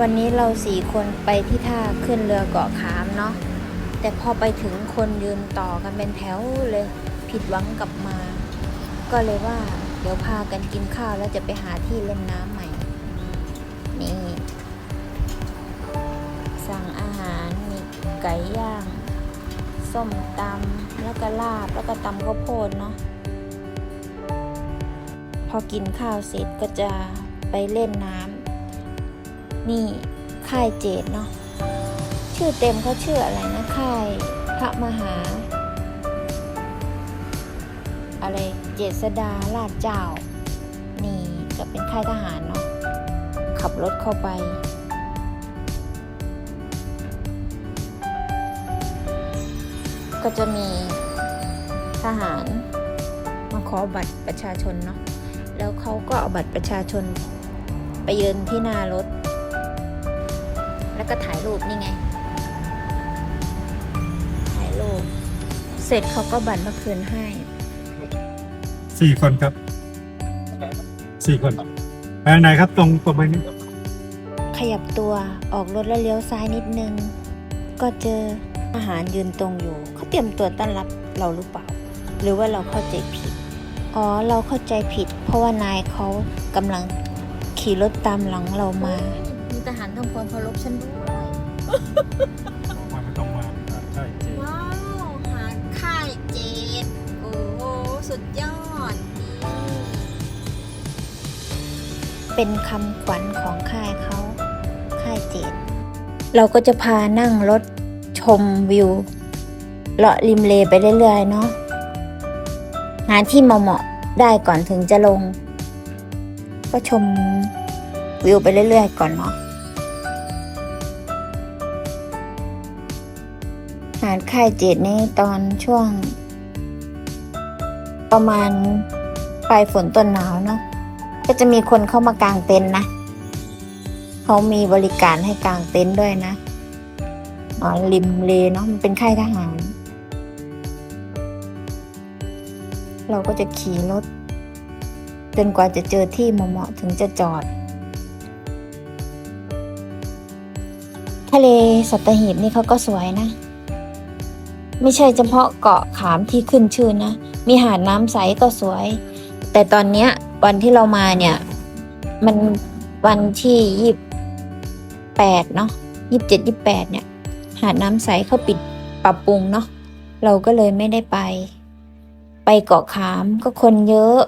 วันนี้เราสี่คนไปที่ท่าขึ้นเรือเกาะขามเนาะแต่พอไปถึงคนยืนต่อกันเป็นแถวเลยผิดหวังกลับมา ก็เลยว่าเดี๋ยวพากันกินข้าวแล้วจะไปหาที่เล่นน้ำใหม่ นี่ สั่งอาหารมีไก่ย่าง ส้มตำแล้วก็ลาบแล้วก็ตำข้าวโพดเนาะพอกินข้าวเสร็จก็จะไปเล่นน้ำ นี่ค่ายเจดเนาะชื่อเต็มเขาชื่ออะไรนะค่ายพระมหา อะไรเจษดาลาดเจ้า นี่ก็เป็นค่ายทหารเนาะขับรถเข้าไปก็จะมีทหารมาขอบัตรประชาชนเนาะ แล้วเขาก็เอาบัตรประชาชนไปยืนที่หน้ารถ ก็ถ่ายรูปนี่ไง ถ่ายรูป เสร็จเขาก็บัตรมาคืนให้ สี่คนครับ สี่คนไปทางไหนครับ ตรงตรงไปนี้ขยับตัวออกรถแล้วเลี้ยวซ้ายนิดนึง ก็เจออาหารยืนตรงอยู่ เขาเตรียมตัวต้อนรับเราหรือเปล่า หรือว่าเราเข้าใจผิด อ๋อ เราเข้าใจผิด เพราะว่านายเขากำลังขี่รถตามหลังเรามา มีทหารทำความเคารพฉันด้วยมาไม่ต้องมาใช่เจว้าวหาค่ายเจดโอ้โหสุดยอดเป็นคำขวัญของค่ายเขา ค่ายเจดเราก็จะพานั่งรถชมวิว เลาะริมเลไปเรื่อยๆเนาะ หาที่เหมาะๆได้ก่อนถึงจะลง ก็ชมวิวไปเรื่อยๆก่อนเนาะ ค่ายเจ็ดนี่ตอนช่วง ประมาณปลายฝนต้นหนาวเนาะก็จะมีคนเข้ามากางเต็นท์นะเขามีบริการให้กางเต็นท์ด้วยนะอ๋อริมเลเนาะมันเป็นค่ายทหาร เราก็จะขี่รถจนกว่าจะเจอที่เหมาะถึงจะจอด ทะเลสัตหีบนี่เขาก็สวยนะ ไม่ใช่เฉพาะเกาะขามที่ขึ้นชื่อนะ มีหาดน้ำใสก็สวย แต่ตอนเนี้ยวันที่เรามาเนี่ย มันวันที่ยี่แปดเนาะยี่เจ็ดยี่แปดเนี่ย หาดน้ำใสเขาปิดปรับปรุงเนาะเราก็เลยไม่ได้ไป ไปเกาะขามก็คนเยอะ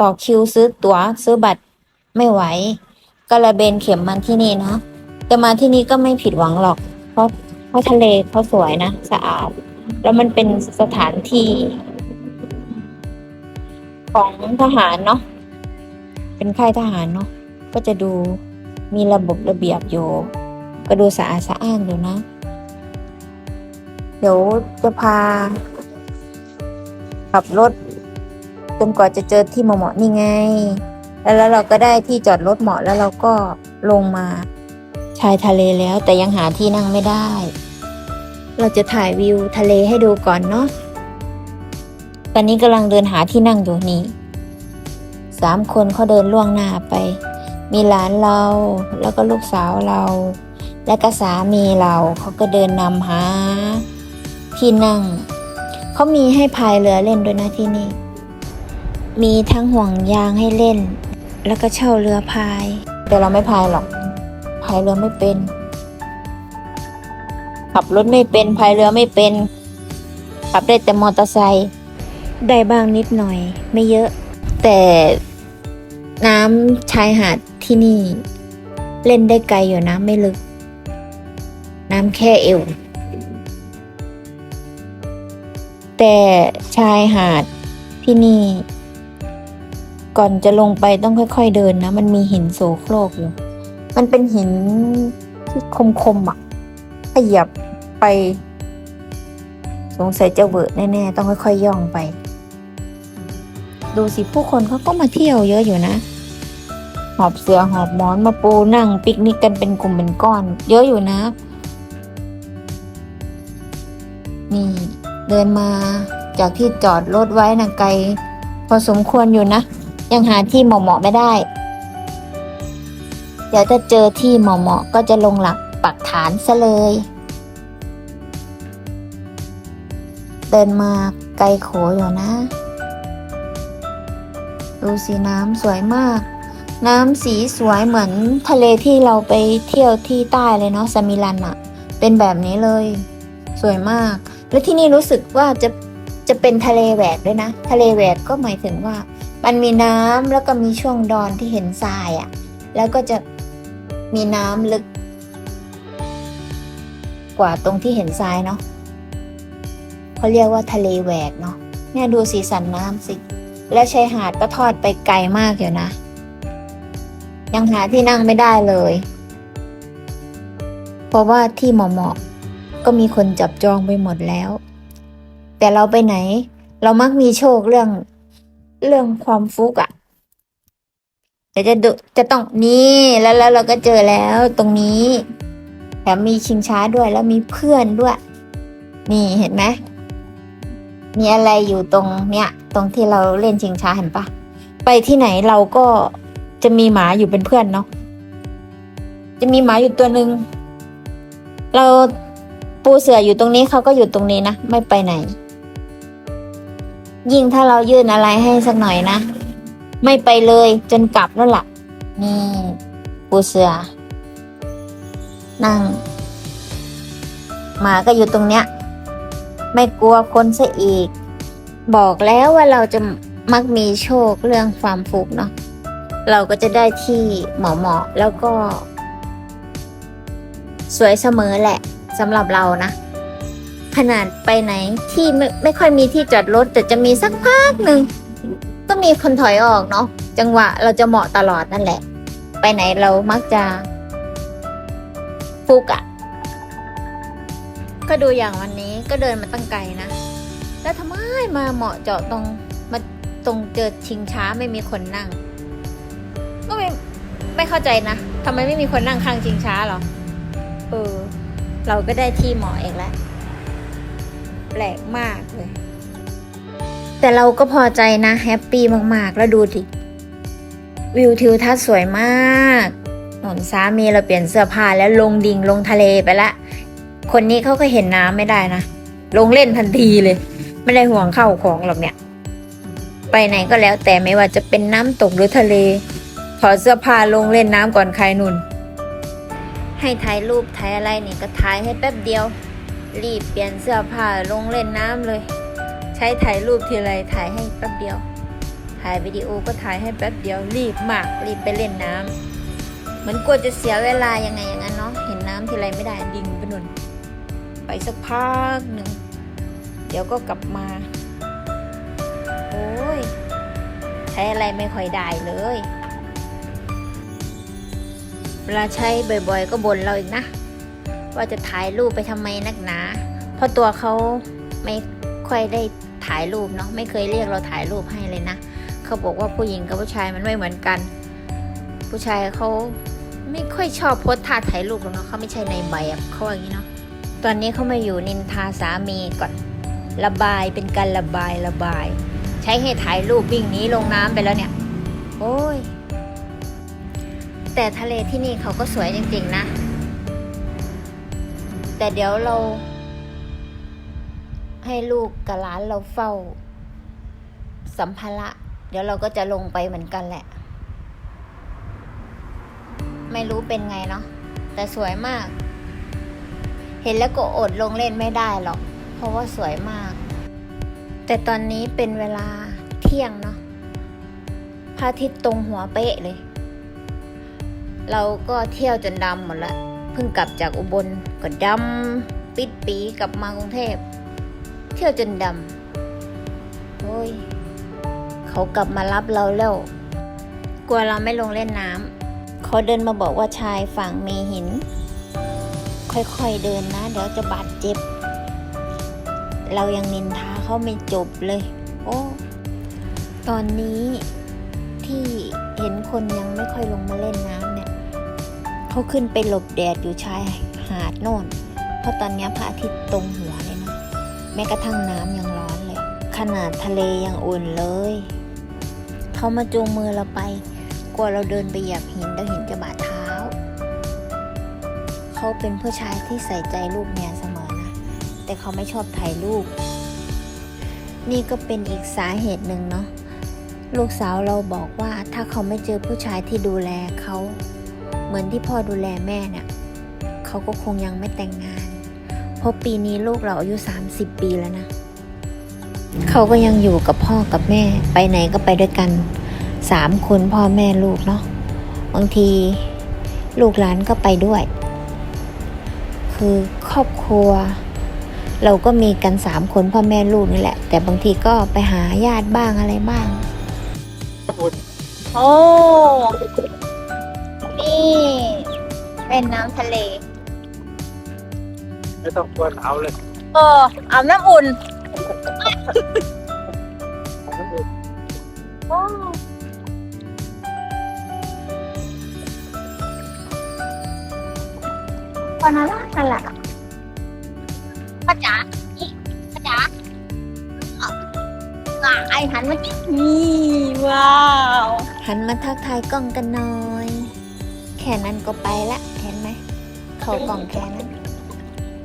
ต่อคิวซื้อตั๋วซื้อบัตรไม่ไหวก็ระเบนเข็มมันที่นี่เนาะแต่มาที่นี่ก็ไม่ผิดหวังหรอก เพราะ ราะทะเลเขาสวยนะ สะอาด แล้วมันเป็นสถานที่ ของทหารเนาะเป็นค่ายทหารเนาะก็จะดูมีระบบระเบียบอยู่ ก็ดูสะอาดสะอ้านอยู่นะ เดี๋ยวจะพา ขับรถจนกว่าจะเจอที่เหมาะๆนี่ไง แล้วแล้วเราก็ได้ที่จอดรถเหมาะแล้วเราก็ลงมา ชายทะเลแล้วแต่ยังหาที่นั่งไม่ได้ เราจะถ่ายวิวทะเลให้ดูก่อนเนาะ ตอนนี้กำลังเดินหาที่นั่งอยู่นี่สามคนเขาเดินล่วงหน้าไป มีหลานเราแล้วก็ลูกสาวเรา และก็สามีเราเขาก็เดินนำหา ที่นั่ง เขามีให้พายเรือเล่นด้วยนะที่นี่ มีทั้งห่วงยางให้เล่น แล้วก็เช่าเรือพาย แต่เราไม่พายหรอก พายเรือไม่เป็น ขับรถไม่เป็นพายเรือไม่เป็น ขับได้แต่มอเตอร์ไซค์ได้บ้างนิดหน่อย ไม่เยอะ แต่น้ำชายหาดที่นี่ เล่นได้ไกลอยู่นะไม่ลึก น้ำแค่เอว แต่ชายหาดที่นี่ ก่อนจะลงไปต้องค่อยๆเดินนะ มันมีหินโสโครกอยู่ มันเป็นหินที่คมๆอะขยับไปสงสัยจะเบิดแน่ๆ ต้องค่อยๆย่องไป ดูสิผู้คนเขาก็มาเที่ยวเยอะอยู่นะ หอบเสือหอบหมอนมาปูนั่งปิกนิกกันเป็นกลุ่มเป็นก้อน เยอะอยู่นะ นี่เดินมาจากที่จอดรถไว้นะไกล พอสมควรอยู่นะ ยังหาที่เหมาะๆไม่ได้ ดี๋ยวถ้าเจอที่เหมาะๆก็จะลงหลักปักฐานซะเลย เดินมาไกลโขอยู่นะ ดูสีน้ำสวยมาก น้ำสีสวยเหมือนทะเลที่เราไปเที่ยวที่ใต้เลยเนาะสมิลันอะเป็นแบบนี้เลย สวยมาก แล้วที่นี่รู้สึกว่าจะจะเป็นทะเลแหวกด้วยนะ ทะเลแหวกก็หมายถึงว่า มันมีน้ำแล้วก็มีช่วงดอนที่เห็นทรายอะแล้วก็จะ มีน้ำลึก กว่าตรงที่เห็นทรายเนาะเขาเรียกว่าทะเลแหวกเนาะเนี่ยดูสีสันน้ำสิ และชายหาดก็ทอดไปไกลมากอยู่นะ ยังหาที่นั่งไม่ได้เลย เพราะว่าที่เหมาะๆก็มีคนจับจองไปหมดแล้ว แต่เราไปไหน เรามักมีโชคเรื่องเรื่องความฟุกอะ่ะ เดี๋ยวจะดูจะต้องนี่แล้วแล้วเราก็เจอแล้วตรงนี้แถมมีชิงช้าด้วยแล้วมีเพื่อนด้วย นี่เห็นไหมมีอะไรอยู่ตรงเนี้ย ตรงที่เราเล่นชิงช้าเห็นปะไปที่ไหนเราก็จะมีหมาอยู่เป็นเพื่อนเนาะจะมีหมาอยู่ตัวหนึ่งเราปูเสืออยู่ตรงนี้เขาก็อยู่ตรงนี้นะไม่ไปไหน ยิ่งถ้าเรายื่นอะไรให้สักหน่อยนะ ไม่ไปเลยจนกลับแล้วล่ะ นี่ปูเสือ นั่งหมาก็อยู่ตรงเนี้ย ไม่กลัวคนซะอีก บอกแล้วว่าเราจะมักมีโชคเรื่องความฟุกเนาะเราก็จะได้ที่เหมาะๆแล้วก็ สวยเสมอแหละสำหรับเรานะ ขนาดไปไหนที่ไม่ไม่ค่อยมีที่จอดรถแต่จะมีสักพักหนึ่ง ก็มีคนถอยออกเนาะจังหวะเราจะเหมาะตลอดนั่นแหละ ไปไหนเรามักจะฟุกอะก็ดูอย่างวันนี้ก็เดินมาตั้งไกลนะ แล้วทำไมมาเหมาะเจาะตรงมาตรงเจอชิงช้าไม่มีคนนั่ง ก็ไม่ไม่เข้าใจนะทำไมไม่มีคนนั่งข้างชิงช้าหรอเออ เราก็ได้ที่เหมาะเองแล้วแปลกมากเลย แต่เราก็พอใจนะแฮปปี้มากๆ แล้วดูดิ วิวทิวทัศน์สวยมากหนนสามีเราเปลี่ยนเสื้อผ้าแล้วลงดิ่งลงทะเลไปละ คนนี้เขาก็เห็นน้ำไม่ได้นะ ลงเล่นทันทีเลย ไม่ได้ห่วงเข้าของหรอกเนี่ย ไปไหนก็แล้วแต่ไม่ว่าจะเป็นน้ำตกหรือทะเลถอดเสื้อผ้าลงเล่นน้ำก่อนใครนุ่น ให้ถ่ายรูปถ่ายอะไรนี่ก็ถ่ายให้แป๊บเดียว รีบเปลี่ยนเสื้อผ้าลงเล่นน้ำเลย ช้ถ่ายรูปทีไรถ่ายให้แป๊บเดียว ถ่ายวิดีโอก็ถ่ายให้แป๊บเดียวรีบมากรีบไปเล่นน้ำเหมือนกลัวจะเสียเวลายังไงอย่างนั้นเนาะเห็นน้ำทีไรไม่ได้ดิ่งไปนุ่นไปสักพักหนึ่งเดี๋ยวก็กลับมา โอ้ยใช้อะไรไม่ค่อยได้เลย เวลาใช้บ่อยๆ ก็บ่นเราอีกนะ ว่าจะถ่ายรูปไปทำไมนักหนา เพราะตัวเขาไม่ค่อยได้ ถ่ายรูปเนาะไม่เคยเรียกเราถ่ายรูปให้เลยนะเขาบอกว่าผู้หญิงกับผู้ชายมันไม่เหมือนกัน ผู้ชายเขาไม่ค่อยชอบโพสท่าถ่ายรูปหรอกเนาะเขาไม่ใช่ในแบบเขาว่าอย่างนี้เนาะตอนนี้เขามาอยู่นินทาสามีก่อนระบายเป็นการระบายระบาย ใช้ให้ถ่ายรูปวิ่งหนี้ลงน้ำไปแล้วเนี่ย โอ้ย แต่ทะเลที่นี่เขาก็สวยจริงๆนะ แต่เดี๋ยวเรา ให้ลูกกับหลานเราเฝ้า สัมภาระ เดี๋ยวเราก็จะลงไปเหมือนกันแหละ ไม่รู้เป็นไงเนาะแต่สวยมาก เห็นแล้วก็อดลงเล่นไม่ได้หรอก เพราะว่าสวยมาก แต่ตอนนี้เป็นเวลาเที่ยงเนาะพระอาทิตย์ตรงหัวเป๊ะเลย เราก็เที่ยวจนดำหมดละเพิ่งกลับจากอุบลก็ดำปิดปีกลับมากรุงเทพ เที่ยวจนดำโอ้ย เขากลับมารับเราแล้ว กลัวเราไม่ลงเล่นน้ำเขาเดินมาบอกว่าชายฝั่งมีหิน ค่อยๆเดินนะ เดี๋ยวจะบาดเจ็บ เรายังนินทาเขาไม่จบเลย โอ้ ตอนนี้ที่เห็นคนยังไม่ค่อยลงมาเล่นน้ำเนี่ยเขาขึ้นไปหลบแดดอยู่ชายหาดโน่น เพราะตอนนี้พระอาทิตย์ตรงหัว แม้กระทั่งน้ำยังร้อนเลย ขนาดทะเลยังอุ่นเลย เขามาจูงมือเราไป กลัวเราเดินไปเหยียบหินแล้วหินจะบาดเท้า เขาเป็นผู้ชายที่ใส่ใจลูกเมียเสมอนะ แต่เขาไม่ชอบถ่ายรูป นี่ก็เป็นอีกสาเหตุหนึ่งเนาะ ลูกสาวเราบอกว่าถ้าเขาไม่เจอผู้ชายที่ดูแลเขา เหมือนที่พ่อดูแลแม่เนี่ย เขาก็คงยังไม่แต่งงาน ราะปีนี้ลูกเราอายุ 30 ปีแล้วนะ เขาก็ยังอยู่กับพ่อกับแม่ไปไหนก็ไปด้วยกันสามคนพ่อแม่ลูกเนาะบางทีลูกหลานก็ไปด้วย คือครอบครัว เราก็มีกันสามคนพ่อแม่ลูกนี่แหละ แต่บางทีก็ไปหาญาติบ้างอะไรบ้าง โอ้ นี่ เป็นน้ำทะเล ไม่ต้องกลัวหนาวเลยเอออาบน้ำอุ่นโอ้วันนั้นนั่นแหละป้าจ๋าอีป้าจ๋าอะไอหันมานี่ว้าว หันมาทักทายกล้องกันหน่อย แค่นั้นก็ไปละเห็นไหม เขากล่องแค่นั้น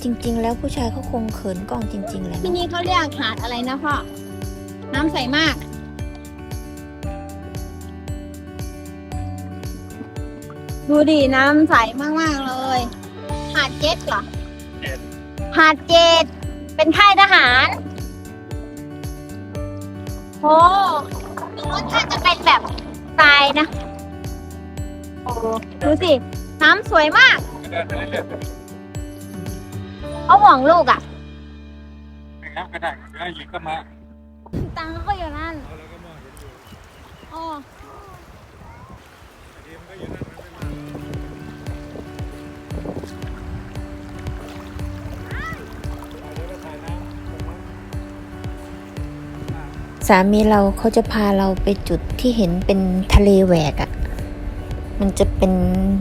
จริง ๆ แล้วผู้ชายเขาคงเขินกล้องจริงๆเลยที่นะนี่เขาเรียกหาดอะไรนะพ่อ น้ำใสมาก ดูดิ น้ำใสมาก ๆ เลย หาดเจ็ดเหรอ หาดเจ็ด เป็นค่ายทหาร โอ้รสชาติจะเป็นแบบทรายนะ โอ้ดูสิ น้ำสวยมาก เขาห่วงลูกอะนะครับก็ได้ก็หยิบก็มาตังค์เขาก็อยู่นั่นเอาแล้วก็มองเห็นอยู่อ๋อทีมก็อยู่นั่นมันไม่มาเดี๋ยวไปถ่ายน้ำตรงนั้นสามีเราเขาจะพาเราไปจุดที่เห็นเป็นทะเลแหวกอะ่ะ มันจะเป็น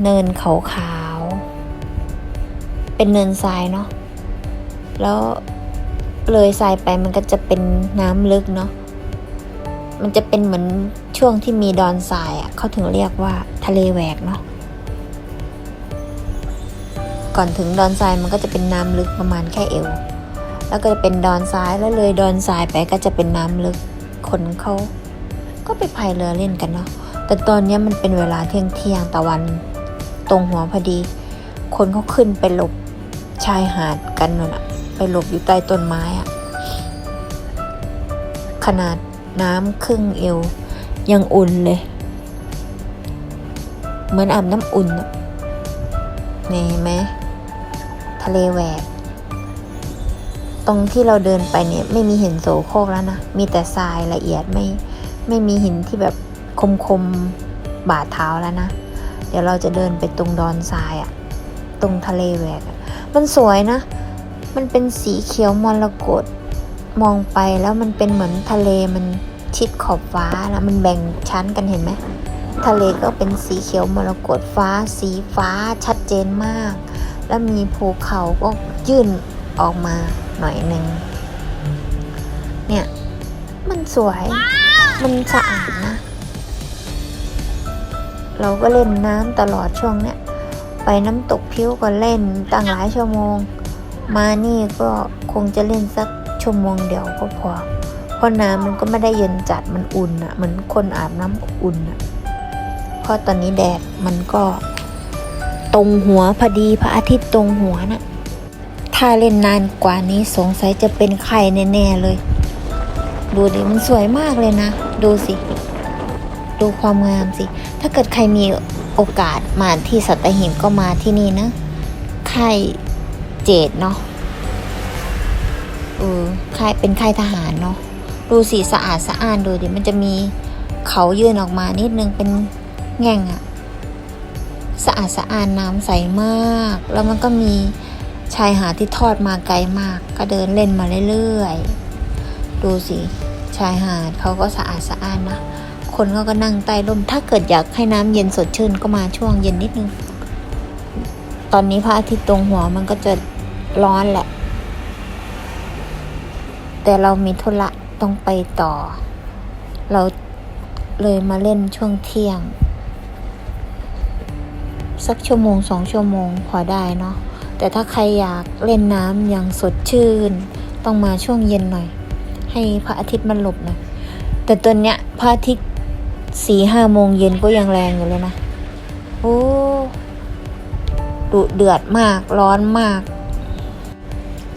เนินเขาขาวๆ เป็นเนินทรายเนาะ แล้วเลยทรายไปมันก็จะเป็นน้ำลึกเนาะ มันจะเป็นเหมือนช่วงที่มีดอนทรายอะ่ะ เขาถึงเรียกว่าทะเลแหวกเนาะ ก่อนถึงดอนทรายมันก็จะเป็นน้ำลึกประมาณแค่เอว แล้วก็จะเป็นดอนทรายแล้วเลยดอนทรายไปก็จะเป็นน้ำลึก คนเขาก็ไปพายเรือเล่นกันเนาะ แต่ตอนนี้มันเป็นเวลาเที่ยงเที่ยงตะวัน ตรงหัวพอดี คนเขาขึ้นไปหลบชายหาดกันนั่นอะ ไปหลบอยู่ใต้ต้นไม้อะขนาดน้ำครึ่งเอว ยังอุ่นเลย เหมือนอาบน้ำอุ่นนี่เห็นไหมทะเลแหวก ตรงที่เราเดินไปเนี่ย ไม่มีหินโสโครกแล้วนะ มีแต่ทรายละเอียดไม่ ไม่มีหินที่แบบคมคมบาดเท้าแล้วนะ เดี๋ยวเราจะเดินไปตรงดอนทรายอะตรงทะเลแหวกอะมันสวยนะ มันเป็นสีเขียวมรกตมองไปแล้วมันเป็นเหมือนทะเลมันชิดขอบฟ้าแล้วมันแบ่งชั้นกันเห็นไหมทะเลก็เป็นสีเขียวมรกตฟ้า สีฟ้าชัดเจนมาก แล้วมีภูเขาก็ยื่นออกมาหน่อยหนึ่งเนี่ย มันสวย มันสะอาดนะ เราก็เล่นน้ำตลอดช่วงเนี้ย ไปน้ำตกพิ้วก็เล่นตั้งหลายชั่วโมง มานี่ก็คงจะเล่นสักชั่วโมงเดียวก็พอ เพราะน้ำมันก็ไม่ได้เย็นจัดมันอุ่นอะเหมือนคนอาบน้ำอุ่นอะเพราะตอนนี้แดดมันก็ตรงหัวพอดีพระอาทิตย์ตรงหัวน่ะ ถ้าเล่นนานกว่านี้สงสัยจะเป็นไข่แน่ๆเลย ดูดิมันสวยมากเลยนะ ดูสิ ดูความงามสิ ถ้าเกิดใครมีโอกาสมาที่สัตหีบก็มาที่นี่นะค่ เจดเนาะเออค่ายเป็นค่ายทหารเนาะดูสิสะอาดสะอ้านดูดิมันจะมีเขายื่นออกมานิดนึงเป็นแง่งอะสะอาดสะอ้านน้ำใสมาก แล้วมันก็มีชายหาดที่ทอดมาไกลมาก ก็เดินเล่นมาเรื่อยๆ ดูสิ ชายหาดเขาก็สะอาดสะอ้านนะ คนเขาก็นั่งใต้ร่ม ถ้าเกิดอยากให้น้ำเย็นสดชื่นก็มาช่วงเย็นนิดนึง ตอนนี้พระอาทิตย์ตรงหัวมันก็จะ ร้อนแหละ แต่เรามีธุระต้องไปต่อ เราเลยมาเล่นช่วงเที่ยง สักชั่วโมงสองชั่วโมงพอได้เนาะแต่ถ้าใครอยากเล่นน้ำอย่างสดชื่น ต้องมาช่วงเย็นหน่อย ให้พระอาทิตย์มันหลบหน่อยแต่ตอนเนี้ยพระอาทิตย์สี่ห้าโมงเย็นก็ยังแรงอยู่เลยนะ โอ้ดุเดือดมากร้อนมาก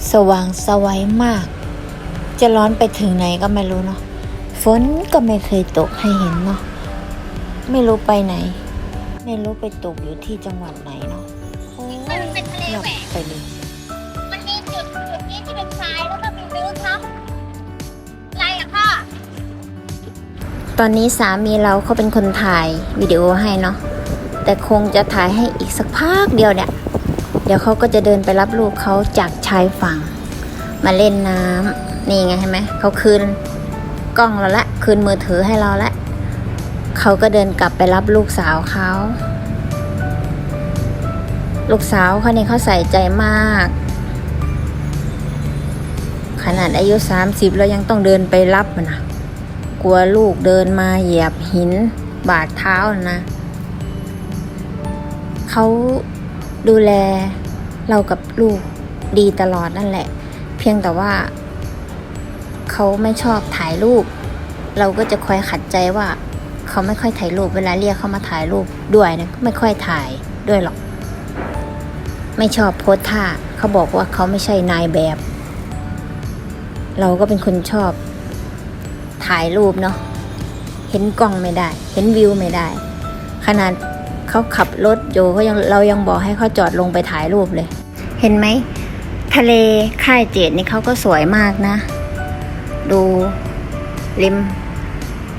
สว่างสวัยมาก จะร้อนไปถึงไหนก็ไม่รู้เนาะฝนก็ไม่เคยตกให้เห็นเนาะไม่รู้ไปไหน ไม่รู้ไปตกอยู่ที่จังหวัดไหนเนาะโอ้ยมันเป็นทะเลอยากแหวกไปเลยมันมีจุดจุดนี้ที่เป็นทรายแล้วก็มีลึกเนาะอะไรอะพ่อตอนนี้สามีเราเขาเป็นคนถ่ายวิดีโอให้เนาะแต่คงจะถ่ายให้อีกสักพักเดียวเนี่ยเดี๋ยวเขาก็จะเดินไปรับลูกเขาจากชายฝั่ง มาเล่นน้ำนี่ไงเห็นไหมเขาคืนกล้องเราละคืนมือถือให้เราละเขาก็เดินกลับไปรับลูกสาวเขาลูกสาวเขาเนี่ยเขาใส่ใจมาก ขนาดอายุสามสิบแล้วยังต้องเดินไปรับมันนะกลัวลูกเดินมาเหยียบหินบาดเท้านะเขาดูแล เรากับลูกดีตลอดนั่นแหละ เพียงแต่ว่าเขาไม่ชอบถ่ายรูป เราก็จะคอยขัดใจว่าเขาไม่ค่อยถ่ายรูปเวลาเรียกเขามาถ่ายรูปด้วยนี่ยก็ไม่ค่อยถ่ายด้วยหรอก ไม่ชอบโพสท่าเขาบอกว่าเขาไม่ใช่นายแบบ เราก็เป็นคนชอบถ่ายรูปเนาะเห็นกล้องไม่ได้ เห็นวิวไม่ได้ ขนาด เขาขับรถอยู่เขายังเรายังบอกให้เขาจอดลงไปถ่ายรูปเลย เห็นไหม ทะเลค่ายเจดนี่เขาก็สวยมากนะ ดูริม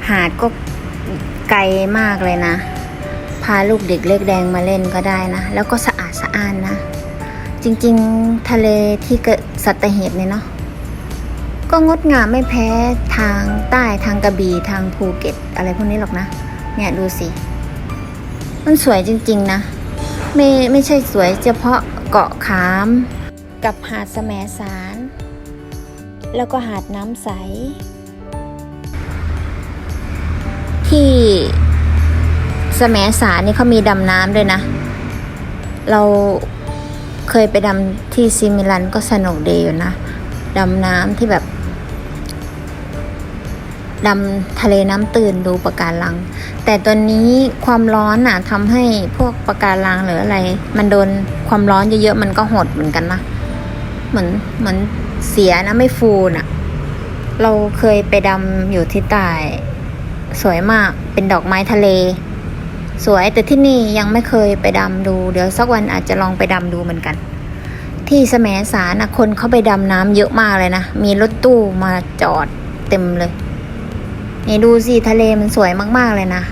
หาดก็ไกลมากเลยนะ พาลูกเด็กเล็กแดงมาเล่นก็ได้นะ แล้วก็สะอาดสะอ้านนะ จริงๆทะเลที่เกิดสัตหีบเนี่ยเนาะก็งดงามไม่แพ้ทางใต้ทางกระบี่ทางภูเก็ตอะไรพวกนี้หรอกนะ เนี่ยดูสิ มันสวยจริงๆนะ ไม่ไม่ใช่สวยเฉพาะเกาะขาม กับหาดแสมสาร แล้วก็หาดน้ำใส ที่แสมสารนี่เขามีดำน้ำด้วยนะ เราเคยไปดำที่ซิมิลันก็สนุกดีอยู่นะ ดำน้ำที่แบบ ดำทะเลน้ำตื่นดูปะการัง แต่ตอนนี้ความร้อนน่ะทำให้พวกปะการังหรืออะไร มันโดนความร้อนเยอะๆมันก็หดเหมือนกันนะเหมือนเหมือนเสียนะไม่ฟูน่ะ เราเคยไปดำอยู่ที่ใต้สวยมากเป็นดอกไม้ทะเล สวยแต่ที่นี่ยังไม่เคยไปดำดู เดี๋ยวสักวันอาจจะลองไปดำดูเหมือนกัน ที่แสมสารนะคนเขาไปดำน้ำเยอะมากเลยนะ มีรถตู้มาจอดเต็มเลย นี่ดูสิทะเลมันสวยมาก ๆ เลยนะ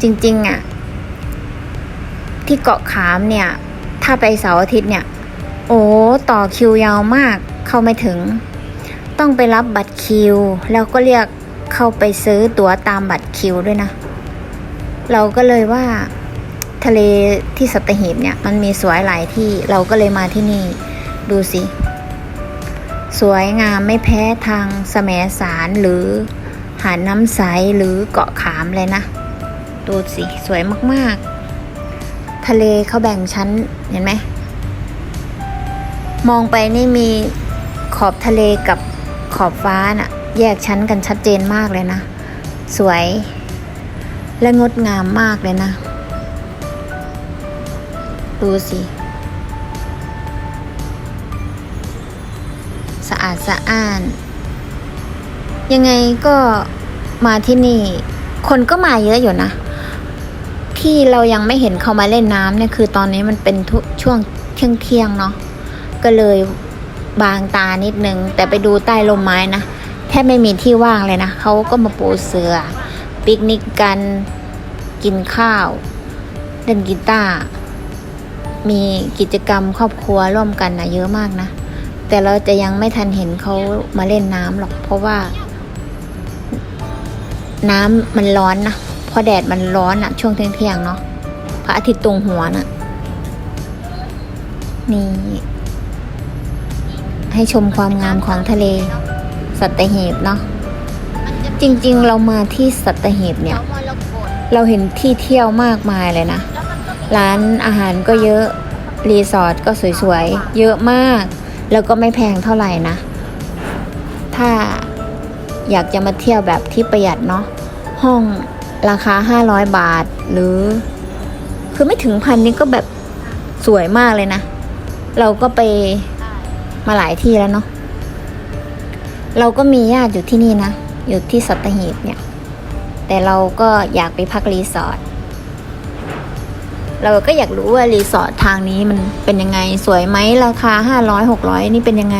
จริง ๆอะ ที่เกาะขามเนี่ย ถ้าไปเสาร์อาทิตย์เนี่ย โอ้ต่อคิวยาวมากเข้าไม่ถึง ต้องไปรับบัตรคิว แล้วก็เรียกเข้าไปซื้อตั๋วตามบัตรคิวด้วยนะ เราก็เลยว่าทะเลที่สัตหีบเนี่ยมันมีสวยหลายที่เราก็เลยมาที่นี่ดูสิ สวยงามไม่แพ้ทางแสมสารหรือ หาดน้ำใสหรือเกาะขามเลยนะ ดูสิ สวยมากๆ ทะเลเขาแบ่งชั้นเห็นไหม มองไปนี่มีขอบทะเลกับขอบฟ้าน่ะ แยกชั้นกันชัดเจนมากเลยนะ สวยและงดงามมากเลยนะ ดูสิ สะอาดสะอ้าน ยังไงก็มาที่นี่ คนก็มาเยอะอยู่นะ ที่เรายังไม่เห็นเขามาเล่นน้ำเนี่ยคือตอนนี้มันเป็นช่วงเที่ยงเที่ยงๆเนาะก็เลยบางตานิดนึง แต่ไปดูใต้ลมไม้นะแทบไม่มีที่ว่างเลยนะเขาก็มาปูเสือปิกนิกกันกินข้าว เล่นกีตาร์มีกิจกรรมครอบครัวร่วมกันนะเยอะมากนะ แต่เราจะยังไม่ทันเห็นเขามาเล่นน้ำหรอก เพราะว่า น้ำมันร้อนนะเพราะแดดมันร้อนอะช่วงเที่ยงๆเนาะพระอาทิตย์ตรงหัวน่ะนี่ให้ชมความงามของทะเล สัตหีบเนาะจริง ๆ เรามาที่สัตหีบเนี่ย เราเห็นที่เที่ยวมากมายเลยนะ ร้านอาหารก็เยอะ รีสอร์ทก็สวยๆ เยอะมาก แล้วก็ไม่แพงเท่าไหร่นะ ถ้าอยากจะมาเที่ยวแบบที่ประหยัดเนาะ ห้องราคา 500 บาท หรือ คือไม่ถึงพันนี่ก็แบบสวยมากเลยนะ เราก็ไปมาหลายที่แล้วเนาะเราก็มีญาติอยู่ที่นี่นะ อยู่ที่สัตหีบเนี่ย แต่เราก็อยากไปพักรีสอร์ทเราก็อยากรู้ว่ารีสอร์ททางนี้มันเป็นยังไง สวยไหมราคาห้าร้อยหกร้อยนี่เป็นยังไง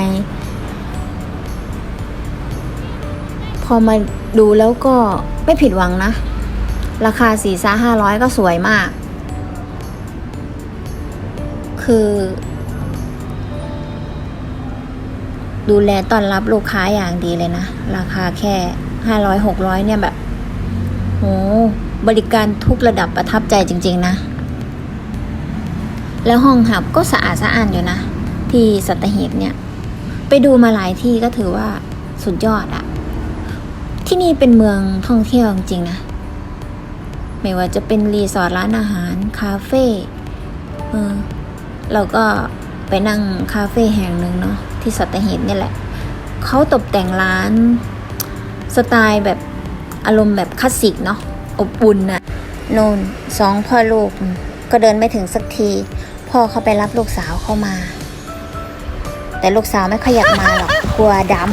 พอมาดูแล้วก็ไม่ผิดหวังนะ ราคาสี่ซาห้าร้อยก็สวยมาก คือ ดูแลต้อนรับลูกค้าอย่างดีเลยนะ ราคาแค่ห้าร้อยหกร้อยเนี่ยแบบโหบริการทุกระดับประทับใจจริง ๆ นะ แล้วห้องหับก็สะอาดสะอ้านอยู่นะ ที่สัตหีบเนี่ย ไปดูมาหลายที่ก็ถือว่าสุดยอดอะ ที่นี่เป็นเมืองท่องเที่ยวจริงๆนะ ไม่ว่าจะเป็นรีสอร์ทร้านอาหาร คาเฟ่เออเราก็ไปนั่งคาเฟ่แห่งหนึ่งเนาะที่สัตหีบเนี่ยแหละ เขาตกแต่งร้าน สไตล์แบบอารมณ์แบบคลาสสิกเนาะอบอุ่นน่ะน่นสองพ่อลูก ก็เดินไม่ถึงสักที พ่อเขาไปรับลูกสาวเข้ามา แต่ลูกสาวไม่ขยับมาหรอกกลัวดำ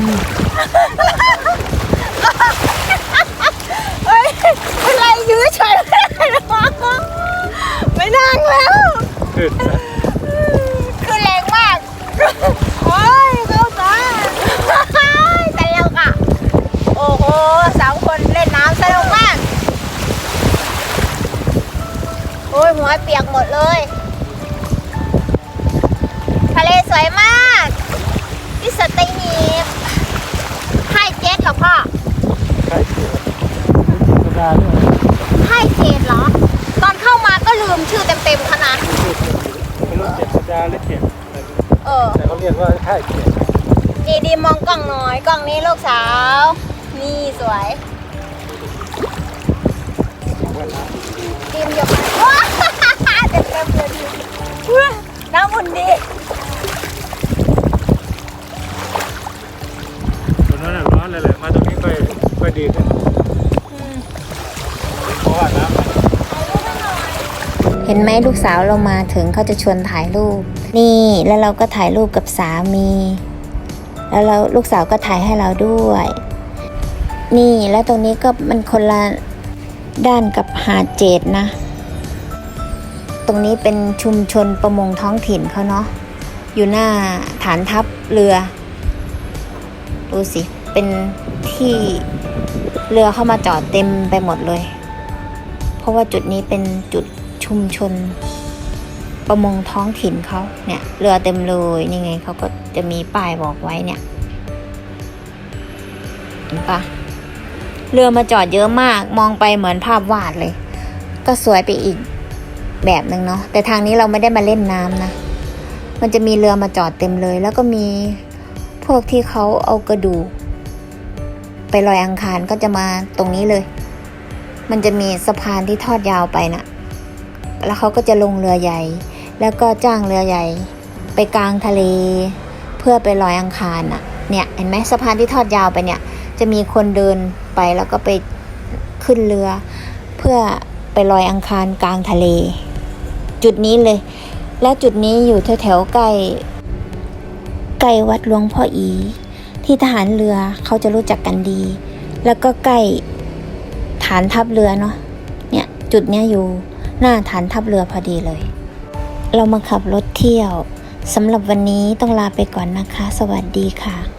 อะไรยื้อเฉยไม่ได้หรอไม่นั่งแล้ว คือแรงมาก โอ้ยเข้าตาแต่แล้วค่ะ โอ้โหสามคนเล่นน้ำสนุกมาก โอ้ยหัวเปียกหมดเลย ทะเลสวยมาก ที่สตีนีบให้เจ็ดเหรอพ่อ ใช่เสือธรรมดาด้วย ให้เจ็ดเหรอ ตอนเข้ามาก็ลืมชื่อเต็มๆขนาด ไม่รู้เจ็ดธรรมดาหรือเจ็ดอะไร เออ แต่เขาเรียก ว่าค่ายเจ็ดดีดีมองกล้องหน่อย กล้องนี้ลูกสาว นี่สวยดิมหยกว้าเต็มเต็มเลยดิว้าน้ำอุ่นดีตรงนั้นน่ะร้อนเลยแหละมาตรงนี้ค่อยค่อยดีขึ้นเพราะว่าน้ำมันำเห็นไหมลูกสาวเรามาถึงเขาจะชวนถ่ายรูป นี่แล้วเราก็ถ่ายรูปกับสามี แล้วเราลูกสาวก็ถ่ายให้เราด้วย นี่แล้วตรงนี้ก็มันคนละด้านกับหาดเจดนะ ตรงนี้เป็นชุมชนประมงท้องถิ่นเขาเนาะอยู่หน้าฐานทัพเรือ ดูสิ เป็นที่เรือเข้ามาจอดเต็มไปหมดเลย เพราะว่าจุดนี้เป็นจุดชุมชน ประมงท้องถิ่นเขาเนี่ยเรือเต็มเลยนี่ไงเขาก็จะมีป้ายบอกไว้เนี่ยเห็นปะเรือมาจอดเยอะมากมองไปเหมือนภาพวาดเลย ก็สวยไปอีกแบบหนึ่งเนาะแต่ทางนี้เราไม่ได้มาเล่นน้ำนะ มันจะมีเรือมาจอดเต็มเลย แล้วก็มีพวกที่เขาเอากระดูกไปลอยอังคารก็จะมาตรงนี้เลย มันจะมีสะพานที่ทอดยาวไปน่ะ แล้วเขาก็จะลงเรือใหญ่ แล้วก็จ้างเรือใหญ่ ไปกลางทะเล เพื่อไปลอยอังคารน่ะเนี่ยเห็นไหมสะพานที่ทอดยาวไปเนี่ย จะมีคนเดินไปแล้วก็ไปขึ้นเรือ เพื่อไปลอยอังคารกลางทะเล จุดนี้เลย และจุดนี้อยู่แถวๆใกล้ใกล้วัดหลวงพ่ออี ที่ทหารเรือเขาจะรู้จักกันดี แล้วก็ใกล้ฐานทัพเรือเนาะเนี่ยจุดเนี้ยอยู่หน้าฐานทัพเรือพอดีเลย เรามาขับรถเที่ยวสำหรับวันนี้ต้องลาไปก่อนนะคะ สวัสดีค่ะ